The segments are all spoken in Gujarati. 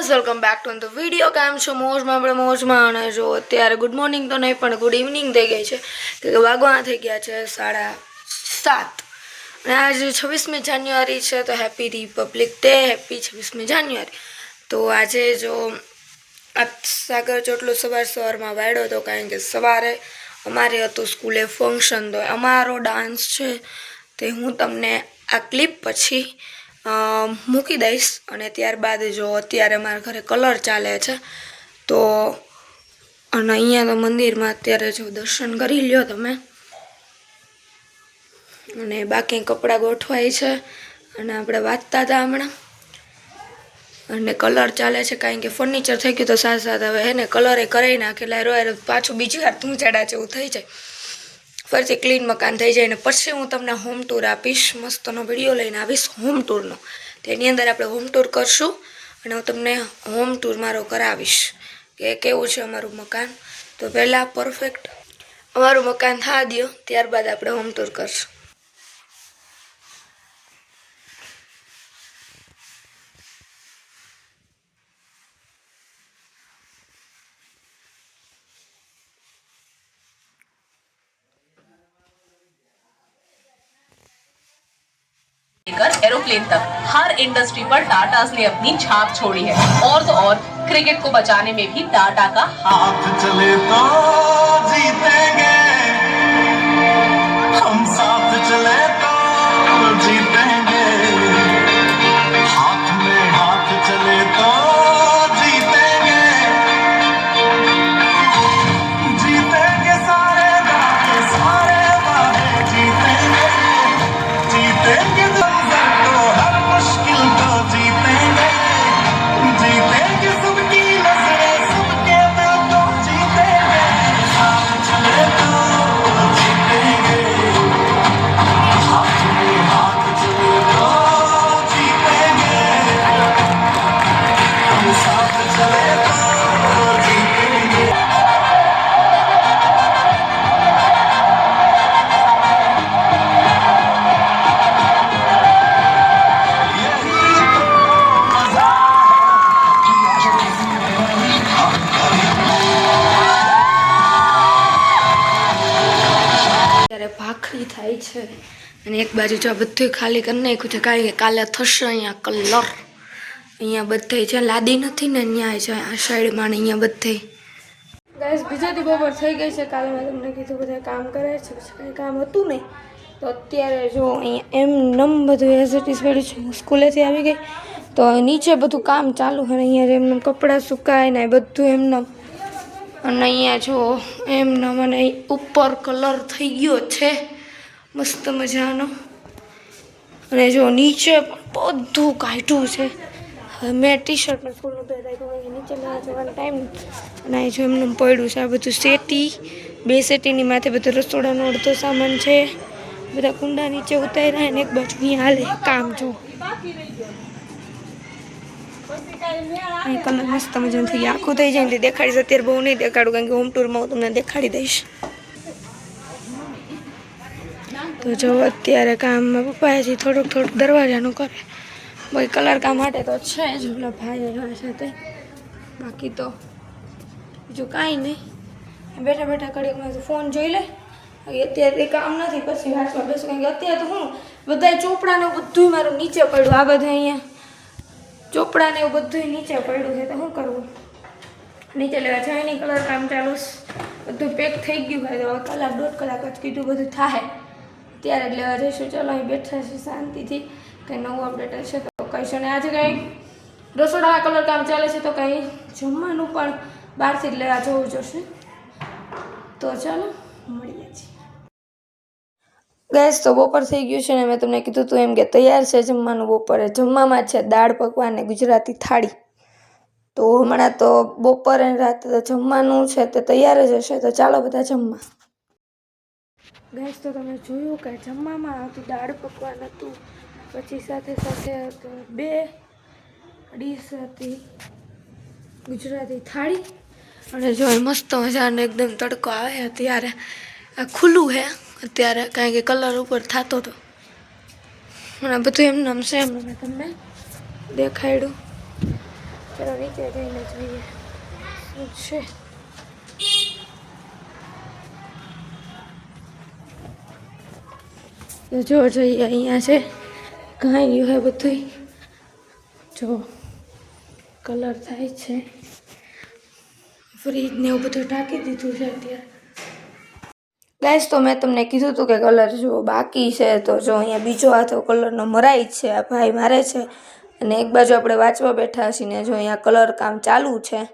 Guys welcome back to the video કેમ છો? મોજમાં આપણે મોજમાં અને જો અત્યારે ગુડ મોર્નિંગ તો નહીં, પણ ગુડ ઇવનિંગ થઈ ગઈ છે. કે વાગવા થઈ ગયા છે સાડા સાત. અને આજે છવ્વીસમી જાન્યુઆરી છે, તો હેપી રિપબ્લિક ડે હેપી છવ્વીસમી જાન્યુઆરી. તો આજે જો આ સાગર ચોટલો સવાર સવારમાં વાળ્યો હતો, કારણ કે સવારે અમારે હતું સ્કૂલે ફંક્શન તો અમારો ડાન્સ છે. તે હું તમને આ ક્લિપ પછી મૂકી દઈશ અને ત્યારબાદ જો અત્યારે મારા ઘરે કલર ચાલે છે, તો અને અહીંયા તો મંદિરમાં અત્યારે જો દર્શન કરી લ્યો તમે. અને બાકી કપડાં ગોઠવાય છે અને આપણે વાંચતા હતા હમણાં. અને કલર ચાલે છે કારણ કે ફર્નિચર થઈ ગયું તો સાથ સાથ હવે હે ને, કલરે કરાવી નાખેલા રોય પાછું બીજી વાર તું ચડા જેવું થઈ જાય. ફરીથી ક્લીન મકાન થઈ જાય ને પછી હું તમને હોમ ટૂર આપીશ. મસ્તનો વીડિયો લઈને આવીશ હોમ ટૂરનો તેની અંદર આપણે હોમ ટૂર કરશું અને હું તમને હોમ ટૂર મારો કરાવીશ. કે કેવું છે અમારું મકાન? તો પહેલાં પરફેક્ટ અમારું મકાન થા દો ત્યારબાદ આપણે હોમ ટૂર કરશું. लेकर एरोप्लेन तक। हर इंडस्ट्री पर टाटा ने अपनी छाप छोड़ी है। और तो और, क्रिकेट को बचाने में भी टाटा का हाथ चले तो जीतेंगे। हम साथ चले तो जीतेंगे। એક બાજુ જો બધું ખાલી કરી નાખ્યું છે કારણ કે કાલે થશે અહીંયા કલર અહીંયા બધે છે, લાદી નથી ને અહીંયા છે, આ સાઈડમાં ને અહીંયા બધે ગાઈસ બીજાથી બપોર થઈ ગઈ છે, કાલે મેં તમને કીધું બધા કામ કરે છે કંઈ કામ હતું નહીં. તો અત્યારે જો અહીંયા એમ નમ બધું એઝિટીસ પડ્યું છે, હું સ્કૂલેથી આવી ગઈ. તો નીચે બધું કામ ચાલુ અને અહીંયા એમને કપડાં સુકાય ને બધું એમનેમ. અને અહીંયા જો એમને મને ઉપર કલર થઈ ગયો છે. મસ્ત મજાનો. અને જો નીચે પણ બધું કાઢ્યું છે. મેં ટી શર્ટ ને ફૂલનું પહેરાય નીચે ના જવાનો ટાઈમ અને અહીં જો એમને પડ્યું છે, આ બધું સેટી. બે સેટીની માથે બધું રસોડાનો અડધો સામાન છે. બધા કુંડા નીચે ઉતાર્યા અને એક બાજુ અહીંયા હાલે કામ જો. અહીં કલર મસ્ત મજા થઈ આખું થઈ જાય ને દેખાડીશ અત્યારે બહુ નહીં દેખાડું, કારણ કે હોમ ટૂરમાં હું તમને દેખાડી દઈશ. તો જો અત્યારે કામમાં પપ્પાએથી થોડુંક થોડુંક દરવાજાનું કરે. ભાઈ કલર કામ માટે તો છે જ. ઓલા ભાઈ આવ્યા છે તે બાકી તો બીજું કાંઈ નહીં. બેઠા બેઠા કડીકમાં ફોન જોઈ લે. અત્યારે કામ નથી, પછી વાંચવા બેસું. કારણ કે અત્યારે તો હું બધા ચોપડાને બધું મારું નીચે પડ્યું. આ બધા અહીંયા ચોપડાને એવું બધું નીચે પડ્યું છે. તો શું કરવું? નીચે લેવા જાય નહીં કલર કામ ચાલુ બધું પેક થઈ ગયું હોય તો કલાક દોઢ કલાક જ કીધું બધું થાય. ત્યારે જ લેવા જઈશું ચલો, અહીં બેઠા છે શાંતિથી. કંઈ નવું અપડેટ હશે તો કહીશું. ને આજે કંઈ રસોડા કલર કામ ચાલે છે તો કંઈ જમવાનું પણ બહારથી જ લેવા જવું જોશે. તો ચાલો, મળીએ છીએ. ગેસ તો બપોર થઈ ગયું છે ને મેં તમને કીધું હતું એમ કે તૈયાર છે જમવાનું બપોરે. જમવામાં છે દાળ, પકવાન ને ગુજરાતી થાળી. તો હમણાં તો બપોરે અને રાતે તો જમવાનું છે, તે તૈયાર જ હશે. તો ચાલો બધા જમવા. ગેસ તો તમે જોયું કે જમવામાં હતું દાળ પકવાન હતું. પછી સાથે સાથે બે ડીશ હતી. ગુજરાતી થાળી. અને જો મસ્ત મજાનો એકદમ તડકો આવે ત્યારે આ ખુલ્લું છે અત્યારે કારણ કે કલર ઉપર થતો હતો આ બધું એમ નામ છે એમ મેં તમને દેખાડ્યું. ચલો નીચે જઈને જોઈએ શું છે. જો જોઈએ અહીંયા છે. કાંઈ હોય બધું જો, કલર થાય છે. ફ્રીજને એવું બધું ઢાંકી દીધું છે અત્યારે. ગાઈસ, તો મેં તમને કીધું હતું કે કલર જો બાકી છે, તો જો અહીંયા બીજો હાથો કલરનો મરાય છે, આ ભાઈ મારે છે. અને એક બાજુ આપણે વાંચવા બેઠા છીએ ને જો અહીંયા કલર કામ ચાલુ છે.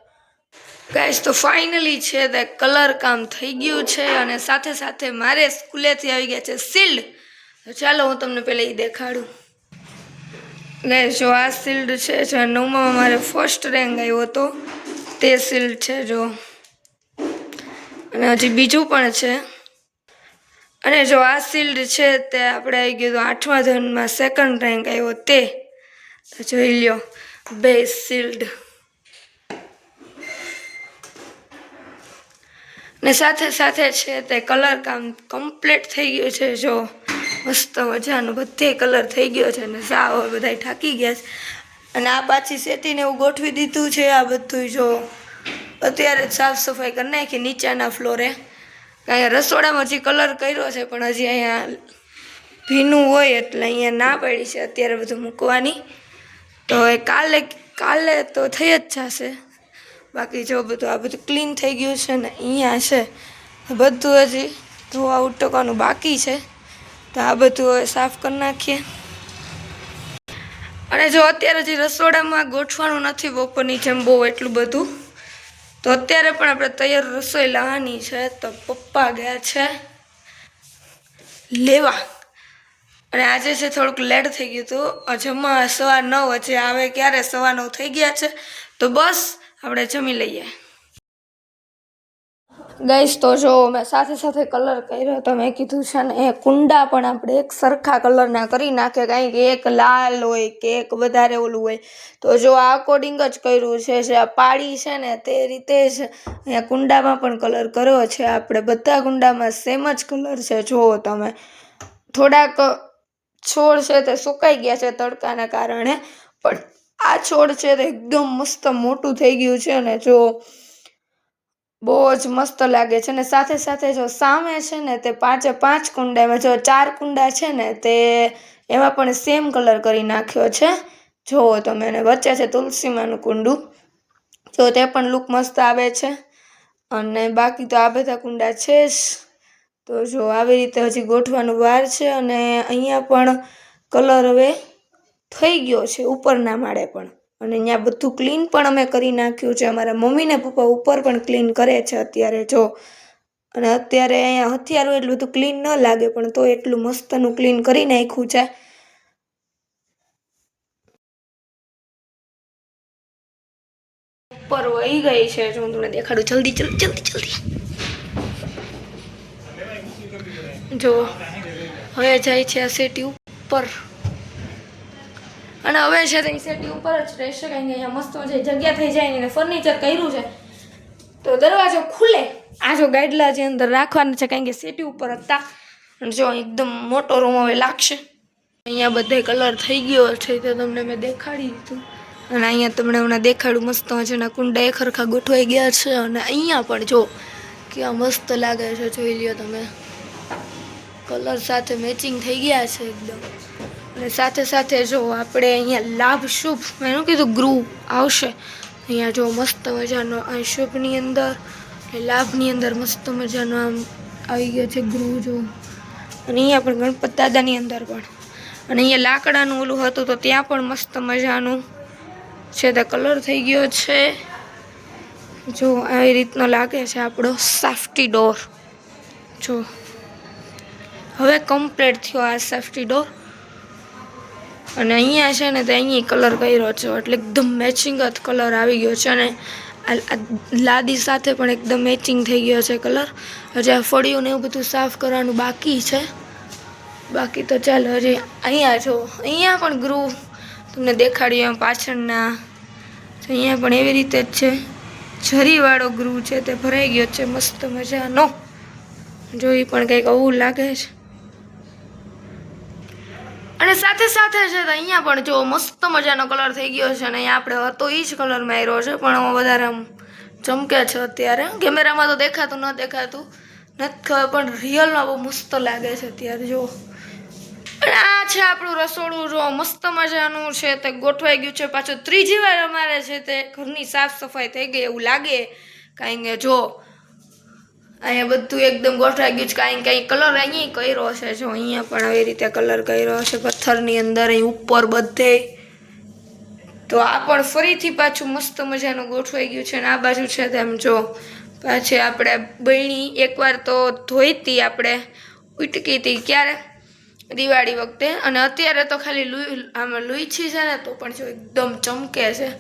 ગાઈસ, તો ફાઇનલી છે તે કલર કામ થઈ ગયું છે અને સાથે સાથે મારે સ્કૂલેથી આવી ગયા છે શિલ્ડ તો ચાલો હું તમને પહેલાં એ દેખાડું. ગાઈસ જો આ શિલ્ડ છે, જે નવમાં મારે ફર્સ્ટ રેન્ક આવ્યો હતો, તે શિલ્ડ છે જો. અને હજી બીજું પણ છે. અને જો આ શિલ્ડ છે, તે આપણે આવી ગયું આઠમા ધોરણમાં સેકન્ડ રેન્ક આવ્યો તે. જોઈ લ્યો, બે શિલ્ડ. ને સાથે સાથે છે તે કલર કામ કમ્પ્લીટ થઈ ગયું છે, જો. મસ્ત મજાનું, બધે કલર થઈ ગયો છે અને સાવ બધા ઠાકી ગયા છે. અને આ પાછી સેટીને એવું ગોઠવી દીધું છે આ બધું જો. અત્યારે જ સાફ સફાઈ કરી નાખી નીચેના ફ્લોરે. અહીંયા રસોડામાં હજી કલર કર્યો છે પણ હજી અહીંયા ભીનું હોય એટલે અહીંયા ના પડી છે અત્યારે બધું મૂકવાની. તો એ કાલે કાલે તો થઈ જ જશે. બાકી જો બધું, આ બધું ક્લીન થઈ ગયું છે ને અહીંયા છે. બધું હજી ધોવા ઉટકવાનું બાકી છે. તો આ બધું હવે સાફ કરી નાખીએ. અને જો અત્યારે હજી રસોડામાં ગોઠવાનું નથી બપોરની જેમ બહુ એટલું બધું, તો અત્યારે પણ આપણે તૈયાર રસોઈ લાવવાની છે તો પપ્પા ગયા છે લેવા. અને આજે છે થોડુંક લેટ થઈ ગયું હતું જમવા સવા નવ, હજે આવે ક્યારે? સવા નવ થઈ ગયા છે. તો બસ, આપણે જમી લઈએ. ગઈશ તો જો મેં સાથે સાથે કલર કર્યો, તો મેં કીધું છે ને, એ કુંડા પણ આપણે એક સરખા કલરના કરી નાખે, કારણ કે એક લાલ હોય કે એક વધારે ઓલું હોય. તો જો આ અકોર્ડિંગ જ કર્યું છે, જે આ પાડી છે ને, તે રીતે જ અહીંયા કુંડામાં પણ કલર કર્યો છે. આપણે બધા કુંડામાં સેમ જ કલર છે. જુઓ તમે થોડાક છોડ છે તે સુકાઈ ગયા છે તડકાના કારણે, પણ આ છોડ છે તે એકદમ મસ્ત મોટું થઈ ગયું છે અને જો બહુ જ મસ્ત લાગે છે ને સાથે સાથે જો સામે છે ને તે પાંચે પાંચ કુંડા એમાં જો ચાર કુંડા છે ને તે એમાં પણ સેમ કલર કરી નાખ્યો છે. જુઓ તમે અને વચ્ચે છે તુલસીમાનું કુંડું. જો તે પણ લુક મસ્ત આવે છે. અને બાકી તો આ બધા કુંડા છે જ. તો જો આવી રીતે હજી ગોઠવાનું વાર છે અને અહીંયા પણ કલર હવે થઈ ગયો છે ઉપરના માળે પણ. અને અહીંયા બધું ક્લીન પણ અમે કરી નાખ્યું છે. અમારા મમ્મી ને પપ્પા ઉપર પણ ક્લીન કરે છે અત્યારે જો. અને અત્યારે અહીંયા હથિયારો એટલું બધું ક્લીન ન લાગે, પણ તો એટલું મસ્તનું ક્લીન કરી નાખ્યું છે. ઉપર વહી ગઈ છે. જો હું તમને દેખાડું. જલ્દી જલ્દી જલ્દી જલ્દી. જો, હવે જાય છે આ સેટી ઉપર. અને હવે છે તે સેટી ઉપર જ રહેશે કારણ કે અહીંયા મસ્ત જે જગ્યા થઈ જાય ને ફર્નિચર કર્યું છે. તો દરવાજો ખુલે. આ જો ગાઈડલા જે અંદર રાખવાના છે કારણ કે સેટી ઉપર હતા. અને જો એકદમ મોટો રૂમ હવે લાગશે. અહીંયા બધે કલર થઈ ગયો છે તો તમને મેં દેખાડી દીધું. અને અહીંયા તમને હમણાં દેખાડું મસ્ત મજાના કુંડા એ ખરખા ગોઠવાઈ ગયા છે. અને અહીંયા પણ જો કેવા મસ્ત લાગે છે જોઈ લ્યો તમે. કલર સાથે મેચિંગ થઈ ગયા છે એકદમ. અને સાથે સાથે જો આપણે અહીંયા લાભ શુભ એનું કીધું ગ્રુપ આવશે. અહીંયા જો મસ્ત મજાનો આ શુભની અંદર લાભની અંદર મસ્ત મજાનો આમ આવી ગયો છે ગૃહ જો. અને અહીંયા પણ ગણપત દાદાની અંદર પણ. અને અહીંયા લાકડાનું ઓલું હતું તો ત્યાં પણ મસ્ત મજાનું છે તે કલર થઈ ગયો છે. જો આવી રીતનો લાગે છે આપણો સાફ્ટી ડોર. જો. હવે કમ્પ્લીટ થયો આ સેફ્ટી ડોર. અને અહીંયા છે ને તે અહીંયા કલર કર્યો છે. એટલે એકદમ મેચિંગ જ કલર આવી ગયો છે અને લાદી સાથે પણ એકદમ મેચિંગ થઈ ગયો છે કલર હજી આ ફળિયું ને એવું બધું સાફ કરવાનું બાકી છે. બાકી તો ચાલો, હજી અહીંયા જો, અહીંયા પણ ગ્રુ તમને દેખાડ્યું એમ પાછળના. અહીંયા પણ એવી રીતે જ છે. ઝરીવાળો ગ્રુ છે તે ભરાઈ ગયો છે, મસ્ત મજાનો. જો એ પણ કંઈક આવું લાગે છે. અને સાથે સાથે છે તો અહીંયા પણ જો મસ્ત મજાનો કલર થઈ ગયો છે અને અહીંયા આપણે હતો એ જ કલર માર્યો છે, પણ વધારે આમ ચમકે છે અત્યારે. કેમેરામાં તો દેખાતું ન દેખાતું. નથી ખબર, પણ રિયલમાં બહુ મસ્ત લાગે છે અત્યારે, જો. અને આ છે આપણું રસોડું, જો મસ્ત મજાનું છે તે ગોઠવાઈ ગયું છે પાછું. ત્રીજી વાર અમારે છે તે ઘરની સાફ સફાઈ થઈ ગઈ એવું લાગે. કારણ કે જો અહીંયા બધું એકદમ ગોઠવાઈ ગયું છે. કારણ કે અહીં કલર અહીંયા કર્યો છે જો અહીંયા પણ આવી રીતે કલર કર્યો છે પથ્થરની અંદર, અહીં ઉપર બધે. તો આ પણ ફરીથી પાછું મસ્ત મજાનું ગોઠવાઈ ગયું છે અને આ બાજુ છે તેમ જો. પાછી આપણે બહેણી એકવાર તો ધોઈ હતી આપણે, ઉટકી હતી ક્યારે? દિવાળી વખતે. અને અત્યારે તો ખાલી લુઈ, આમાં લુઈછી છે ને, તો પણ જો એકદમ ચમકે છે.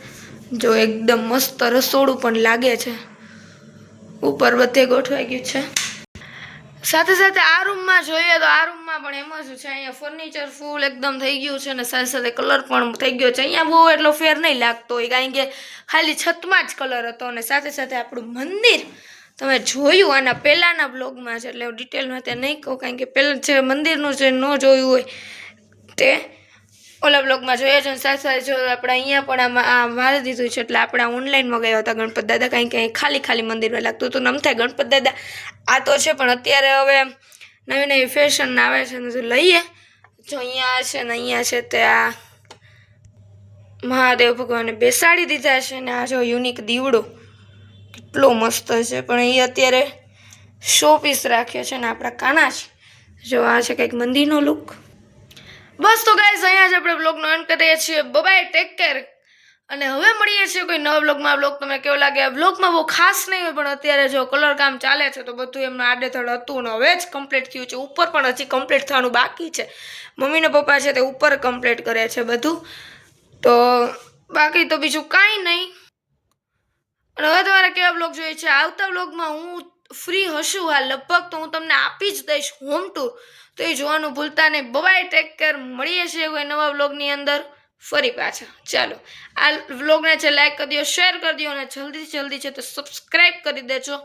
જો એકદમ મસ્ત રસોડું પણ લાગે છે. ઉપર બધે ગોઠવાઈ ગયું છે. સાથે સાથે આ રૂમમાં જોઈએ તો આ રૂમમાં પણ એમ જ છે, અહીંયા ફર્નિચર ફૂલ એકદમ થઈ ગયું છે અને સાથે સાથે કલર પણ થઈ ગયો છે. અહીંયા બહુ એટલો ફેર નહીં લાગતો હોય, કારણ કે ખાલી છતમાં જ કલર હતો અને સાથે સાથે આપણું મંદિર તમે જોયું આના પહેલાંના બ્લોગમાં છે, એટલે ડિટેલમાં ત્યાં નહીં કહું, કારણ કે પહેલાં જે મંદિરનું જે ન જોયું હોય તે ઓલા બ્લોગમાં જોઈએ છે સાથે સાથે જો આપણે અહીંયા પણ આમાં આ મારી દીધું છે એટલે આપણે ઓનલાઈન મગાવ્યા હતા ગણપત દાદા. કાંઈ કાંઈ ખાલી ખાલી મંદિરમાં લાગતું હતું નમ થાય ગણપત દાદા. આ તો છે પણ અત્યારે હવે નવી નવી ફેશન આવે છે ને જો લઈએ. જો અહીંયા છે ને અહીંયા છે તે આ મહાદેવ ભગવાને બેસાડી દીધા છે ને આ જો યુનિક દીવડો. કેટલો મસ્ત છે પણ એ અત્યારે શો પીસ રાખ્યો છે ને આપણા કાના છે જો આ છે કંઈક મંદિરનો લુક બસ તો ગાઈઝ અહીંયા જ આપણે બ્લોગનો એન્ડ કરીએ છીએ. બબાય ટેક કેર અને હવે મળીએ છીએ કોઈ નવા બ્લોગમાં બ્લોગ તમને કેવો લાગે? બ્લોગમાં બહુ ખાસ નહીં હોય, પણ અત્યારે જો કલર કામ ચાલે છે, તો બધું એમનું આડેધડ હતું ને હવે જ કમ્પ્લીટ થયું છે. ઉપર પણ હજી કમ્પ્લીટ થવાનું બાકી છે. મમ્મીને પપ્પા છે તે ઉપર કમ્પ્લીટ કરે છે બધું. તો બાકી તો બીજું કાંઈ નહીં. અને હવે તમારે કેવા બ્લોગ જોઈએ છે? આવતા બ્લોગમાં હું ફ્રી હશું હા લગભગ તો હું તમને આપી જ દઈશ હોમ ટૂર તો એ જોવાનું ભૂલતા નહીં. બબાય ટેક કેર મળીએ છીએ કોઈ નવા બ્લોગની અંદર ફરી પાછા. ચાલો, આ વ્લોગને છે લાઈક કરી દો શેર કરી દો અને જલ્દીથી જલ્દી છે તો સબસ્ક્રાઈબ કરી દેજો.